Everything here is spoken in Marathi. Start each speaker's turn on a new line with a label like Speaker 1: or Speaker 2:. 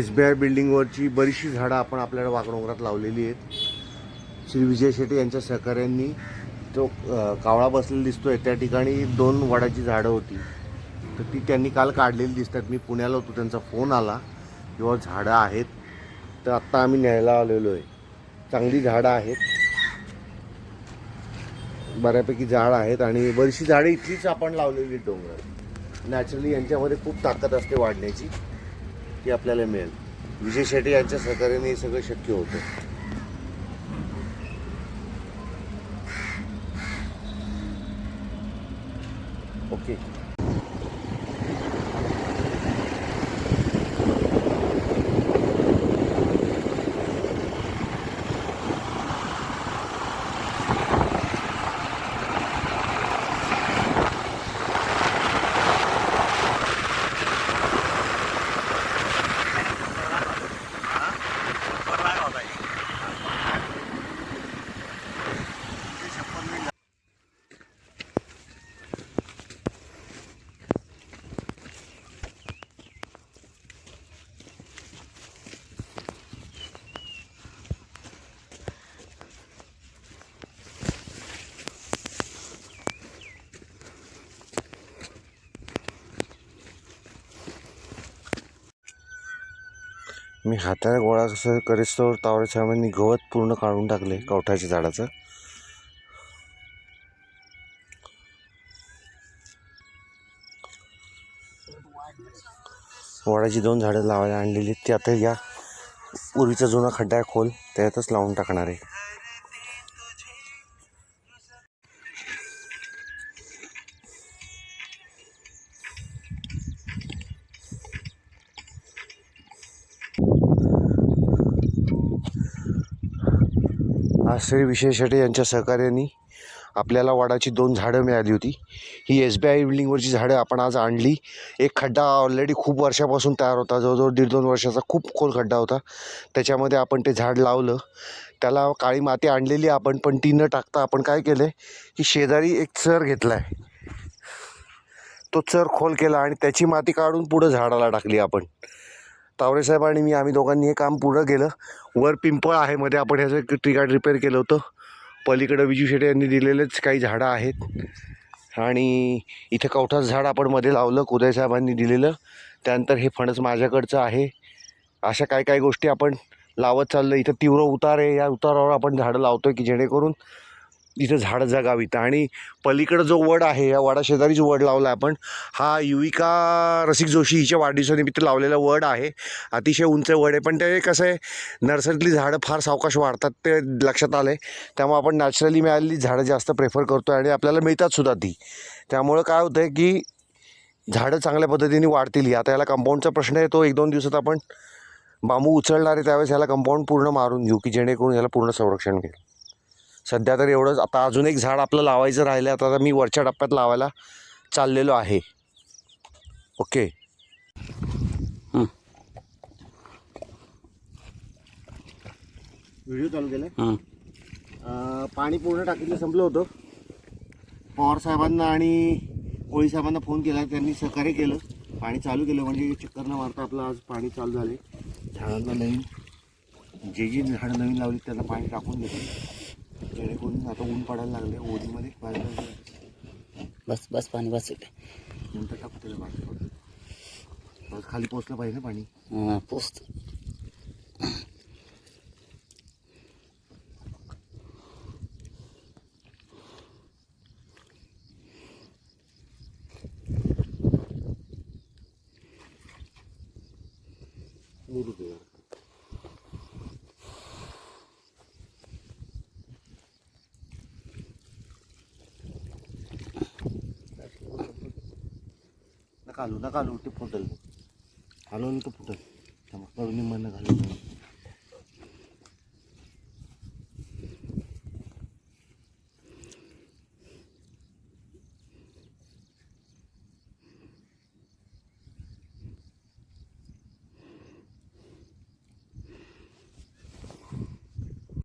Speaker 1: एस बी आय बिल्डिंगवरची बरीचशी झाडं आपण आपल्याला वाकडोंगरात लावलेली आहेत. श्री विजय शेट्टी यांच्या सहकाऱ्यांनी तो कावळा बसलेला दिसतोय. त्या ठिकाणी दोन वडाची झाडं होती. तर ती त्यांनी काल काढलेली दिसतात. मी पुण्याला होतो. त्यांचा फोन आला. किंवा झाडं आहेत तर आत्ता आम्ही न्यायला आलेलो आहे. चांगली झाडं आहेत. बऱ्यापैकी झाड आहेत आणि बरीचशी झाडं इथलीच आपण लावलेली आहेत नॅचरली यांच्यामध्ये खूप ताकद असते वाढण्याची. ती आपल्याला मिळेल. विजय शेट्टी यांच्या सहकार्याने हे सगळं शक्य होतं. ओके. मी हाताने गोळा कसं करेस्तोवर तावरे मी गवत पूर्ण काढून टाकले कवठाच्या झाडाचं. वडाची दोन झाडं लावायला आणलेली ती आता या पूर्वीचा जुना खड्डा आहे खोल त्यातच लावून टाकणार आहे. श्री विशेष शेटे यांच्या सहकार्याने आपल्याला वाडाची दोन झाडं मिळाली होती. ही एस बी आय बिल्डिंगवरची झाडं आपण आज आणली. एक खड्डा ऑलरेडी खूप वर्षापासून तयार होता. जवळजवळ दीड दोन वर्षाचा खूप खोल खड्डा होता. त्याच्यामध्ये आपण ते झाड लावलं. त्याला काळी माती आणलेली आपण पण ती न टाकता आपण काय केलं की शेजारी एक चर घेतला आहे तो चर खोल केला आणि त्याची माती काढून पुढं झाडाला टाकली आपण. तावडे साहेब आणि मी आम्ही दोघांनी हे काम पूर्ण केलं. वर पिंपळ आहे मध्ये आपण ह्याचं एक ट्रिगार्ड रिपेअर केलं होतं. पलीकडं विजू शेटे यांनी दिलेलेच काही झाडं आहेत. आणि इथे कवठाचं झाड आपण मध्ये लावलं कुदय साहेबांनी दिलेलं. त्यानंतर हे फणस माझ्याकडचं आहे. अशा काय काय गोष्टी आपण लावत चाललं इथं तीव्र उतार आहे. या उतारावर आपण झाडं लावतोय की जेणेकरून इथं झाडं जगावीत. आणि पलीकडं जो वड आहे या वडा शेजारीच वड लावला आपण हा युविका रसिक जोशी हिच्या वाढदिवसानिमित्त लावलेला वड आहे. अतिशय उंच वड आहे. पण ते कसं आहे नर्सरीतली झाडं फार सावकाश वाढतात ते लक्षात आलं आहे त्यामुळे आपण नॅचरली मिळालेली झाडं जास्त प्रेफर करतो आणि आपल्याला मिळतात सुद्धा ती. त्यामुळं काय होतं आहे की झाडं चांगल्या पद्धतीने वाढतील. आता याला कंपाऊंडचा प्रश्न आहे तो एक दोन दिवसात आपण बांबू उचलणार आहे त्यावेळेस ह्याला कंपाऊंड पूर्ण मारून घेऊ की जेणेकरून ह्याला पूर्ण संरक्षण मिळेल. सध्या तर एवढंच. आता अजून एक झाड आपलं लावायचं राहिलं आता मी वरच्या टप्प्यात लावायला चाललेलो आहे. ओके. व्हिडिओ चालू. अं, पाणी पूर्ण टाकीतलं संपलं होतं. पवार साहेबांना आणि कोळी साहेबांना फोन केला. त्यांनी सहकार्य केलं. पाणी चालू केलं. म्हणजे चक्कर न मारता आपलं आज पाणी चालू झाले झाडांना नवीन जे जी झाडं नवीन लावली त्यांना पाणी टाकून देतो जेणेकरून आता ऊन पडायला लागले ओलीमध्ये बाहेर
Speaker 2: बस बस पाणी बस
Speaker 1: नंतर टाकू त्याला पाणी बस खाली पोचलं पाहिजे ना पाणी?
Speaker 2: हं, पोचतो
Speaker 1: दे नका हलू नका हलू ते फुटल. हलवलं तर फुटल. त्यामुळे कडून निम्मानं घालून.